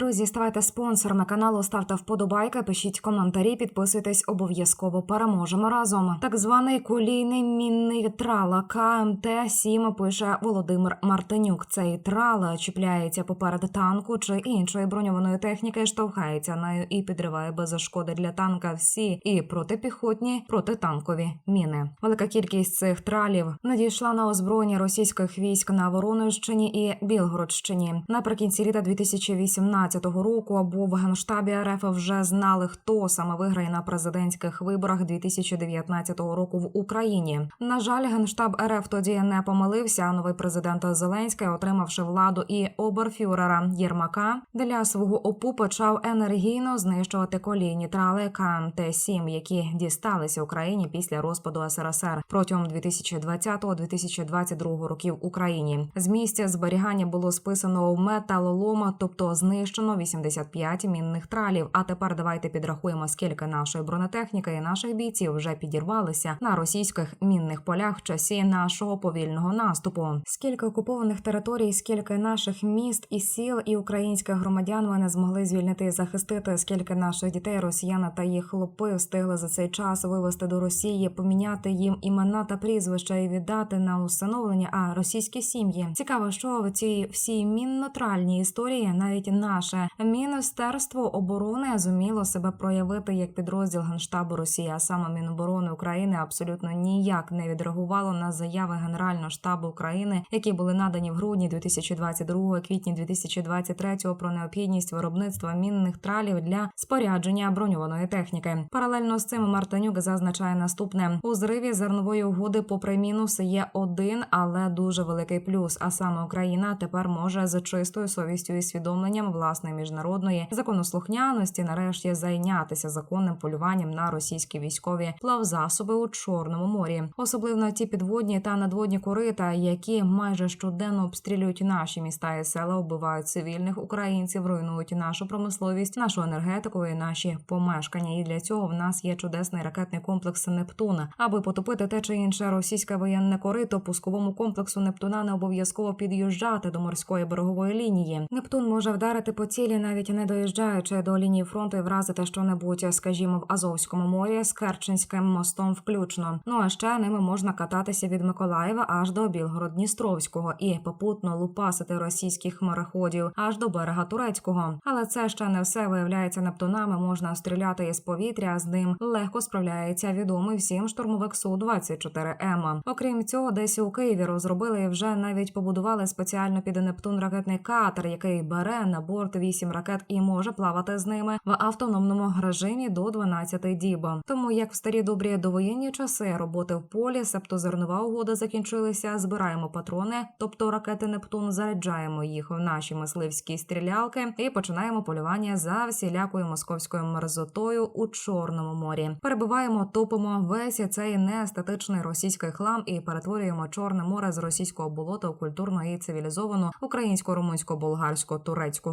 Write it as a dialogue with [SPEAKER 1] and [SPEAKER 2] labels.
[SPEAKER 1] Друзі, ставайте спонсорами каналу, ставте вподобайки, пишіть коментарі, підписуйтесь обов'язково. Переможемо разом. Так званий колійний мінний трала КМТ 7 пише Володимир Мартинюк. Цей трал чіпляється поперед танку чи іншої броньованої техніки, штовхається нею і підриває без шкоди для танка всі і протипіхотні, протитанкові міни. Велика кількість цих тралів надійшла на озброєння російських військ на Воронежчині і Білгородщині. Наприкінці літа 2018 року або в генштабі РФ вже знали, хто саме виграє на президентських виборах 2019 року в Україні. На жаль, генштаб РФ тоді не помилився. Новий президент Зеленський, отримавши владу і оберфюрера Єрмака, для свого опу почав енергійно знищувати колійні трали КМТ-7, які дісталися Україні після розпаду СРСР протягом 2020-2022 років Україні. З місця зберігання було списано металолома, тобто знищено 85 мінних тралів. А тепер давайте підрахуємо, скільки нашої бронетехніки і наших бійців вже підірвалися на російських мінних полях в часі нашого повільного наступу. Скільки окупованих територій, скільки наших міст і сіл і українських громадян ми не змогли звільнити і захистити, скільки наших дітей росіяни та їх хлопи встигли за цей час вивезти до Росії, поміняти їм імена та прізвища і віддати на усиновлення, а російські сім'ї. Цікаво, що в цій всій міннотральній історії навіть наше міністерство оборони зуміло себе проявити як підрозділ генштабу Росії, а саме Міноборони України абсолютно ніяк не відреагувало на заяви Генерального штабу України, які були надані в грудні 2022, квітні 2023 про необхідність виробництва мінних тралів для спорядження броньованої техніки. Паралельно з цим Мартинюк зазначає наступне у зриві зернової угоди, попри мінус, є один, але дуже великий плюс. А саме Україна тепер може з чистою совістю і свідомленням власної міжнародної законослухняності нарешті зайнятися законним полюванням на російські військові плавзасоби у Чорному морі, особливо ті підводні та надводні корита, які майже щоденно обстрілюють наші міста і села, вбивають цивільних українців, руйнують нашу промисловість, нашу енергетику і наші помешкання. І для цього в нас є чудесний ракетний комплекс Нептуна. Аби потопити те чи інше російське воєнне корито, пусковому комплексу Нептуна не обов'язково під'їжджати до морської берегової лінії. Нептун може вдарити по цілі, навіть не доїжджаючи до лінії фронту і вразити що-небудь, скажімо, в Азовському морі з Керченським мостом включно. Ну а ще ними можна кататися від Миколаєва аж до Білгород-Дністровського і попутно лупасити російських мореходів аж до берега турецького. Але це ще не все виявляється Нептунами. Можна стріляти із повітря. З ним легко справляється відомий всім штурмовик су 24 М. Окрім цього, десь у Києві розробили і вже навіть побудували спеціально під Нептун ракетний катер, який бере на борт 8 ракет і може плавати з ними в автономному режимі до 12 діб. Тому як в старі добрі довоєнні часи роботи в полі, себто зернова угода закінчилися. Збираємо патрони, тобто ракети Нептун, заряджаємо їх в наші мисливські стрілялки і починаємо полювання за всілякою московською мерзотою у Чорному морі. Перебуваємо, топимо весь цей неестетичний російський хлам і перетворюємо Чорне море з російського болота у культурно і цивілізовану українсько румунсько болгарсько турецько